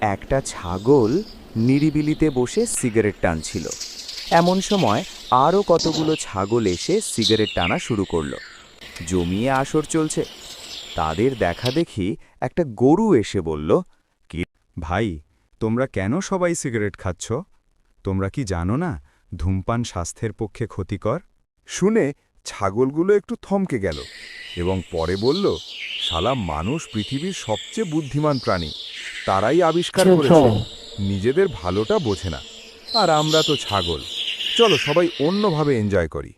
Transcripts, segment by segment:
একটা ছাগল নিরিবিলিতে বসে সিগারেট টানছিল। এমন সময় আরও কতগুলো ছাগল এসে সিগারেট টানা শুরু করল। জমিয়ে আসর চলছে। তাদের দেখা দেখি একটা গরু এসে বলল, কি ভাই, তোমরা কেন সবাই সিগারেট খাচ্ছ? তোমরা কি জানো না ধূমপান স্বাস্থ্যের পক্ষে ক্ষতিকর? শুনে ছাগলগুলো একটু থমকে গেল এবং পরে বলল, শালা, মানুষ পৃথিবীর সবচেয়ে বুদ্ধিমান প্রাণী। তারাই আবিষ্কার করেছে। নিজেদের ভালোটা বোঝে না। আর আমরা তো ছাগল। চলো সবাই অন্যভাবে এনজয় করি।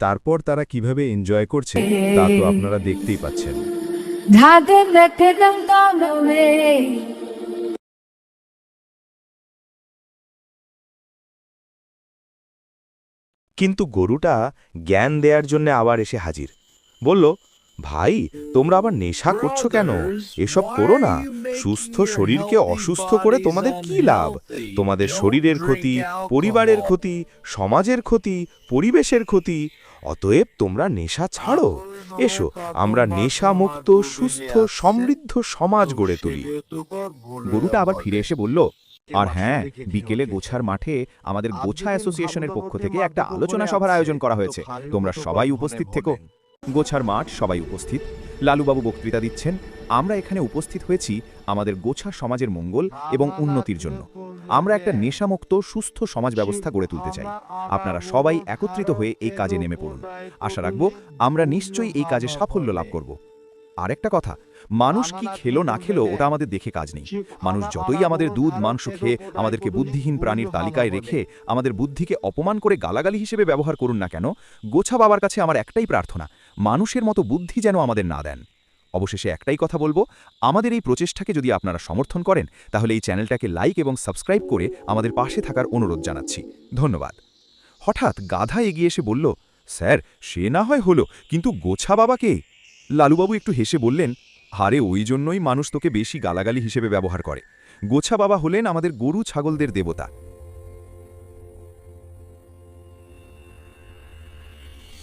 তারপর তারা কীভাবে এনজয় করছে তা তো আপনারা দেখতেই পাচ্ছেন। কিন্তু গরুটা জ্ঞান দেওয়ার জন্য আবার এসে হাজির। বলল ভাই তোমরা আবার নেশা করছ কেন? এসব করো না। সুস্থ শরীরকে অসুস্থ করে তোমাদের কি লাভ? তোমাদের শরীরের ক্ষতি পরিবারের ক্ষতি সমাজের ক্ষতি পরিবেশের ক্ষতি। অতএব তোমরা নেশা ছাড়ো। এসো আমরা নেশা মুক্ত সুস্থ সমৃদ্ধ সমাজ গড়ে তুলি। গরুটা আবার ফিরে এসে বলল আর হ্যাঁ বিকেলে গোছার মাঠে আমাদের গোছা অ্যাসোসিয়েশনের পক্ষ থেকে একটা আলোচনা সভার আয়োজন করা হয়েছে। তোমরা সবাই উপস্থিত থেকো। গোছার মাঠ সবাই উপস্থিত। লালুবাবু বক্তৃতা দিচ্ছেন, আমরা এখানে উপস্থিত হয়েছি আমাদের গোছা সমাজের মঙ্গল এবং উন্নতির জন্য। আমরা একটা নেশামুক্ত, সুস্থ সমাজ ব্যবস্থা গড়ে তুলতে চাই। আপনারা সবাই একত্রিত হয়ে এই কাজে নেমে পড়ুন। আশা রাখব আমরা নিশ্চয়ই এই কাজে সাফল্য লাভ করব। আরেকটা কথা, মানুষ কি খেলো না খেলো ওটা আমাদের দেখে কাজ নেই। মানুষ যতই আমাদের দুধ, মাংস খেয়ে আমাদেরকে বুদ্ধিহীন প্রাণীর তালিকায় রেখে আমাদের বুদ্ধিকে অপমান করে গালাগালি হিসেবে ব্যবহার করুন না কেন, গোছা বাবার কাছে আমার একটাই প্রার্থনা মানুষের মতো বুদ্ধি যেন আমাদের না দেন। অবশেষে একটাই কথা বলব, আমাদের এই প্রচেষ্টাকে যদি আপনারা সমর্থন করেন, তাহলে এই চ্যানেলটাকে লাইক এবং সাবস্ক্রাইব করে আমাদের পাশে থাকার অনুরোধ জানাচ্ছি। ধন্যবাদ। হঠাৎ গাধা এগিয়ে এসে বলল, স্যার, সে না হয় হলো, কিন্তু গোছা বাবাকে লালুবাবু একটু হেসে বললেন হারে ওই জন্যই মানুষ তোকে বেশি গালাগালি হিসেবে ব্যবহার করে। গোছা বাবা হলেন আমাদের গরু ছাগলদের দেবতা।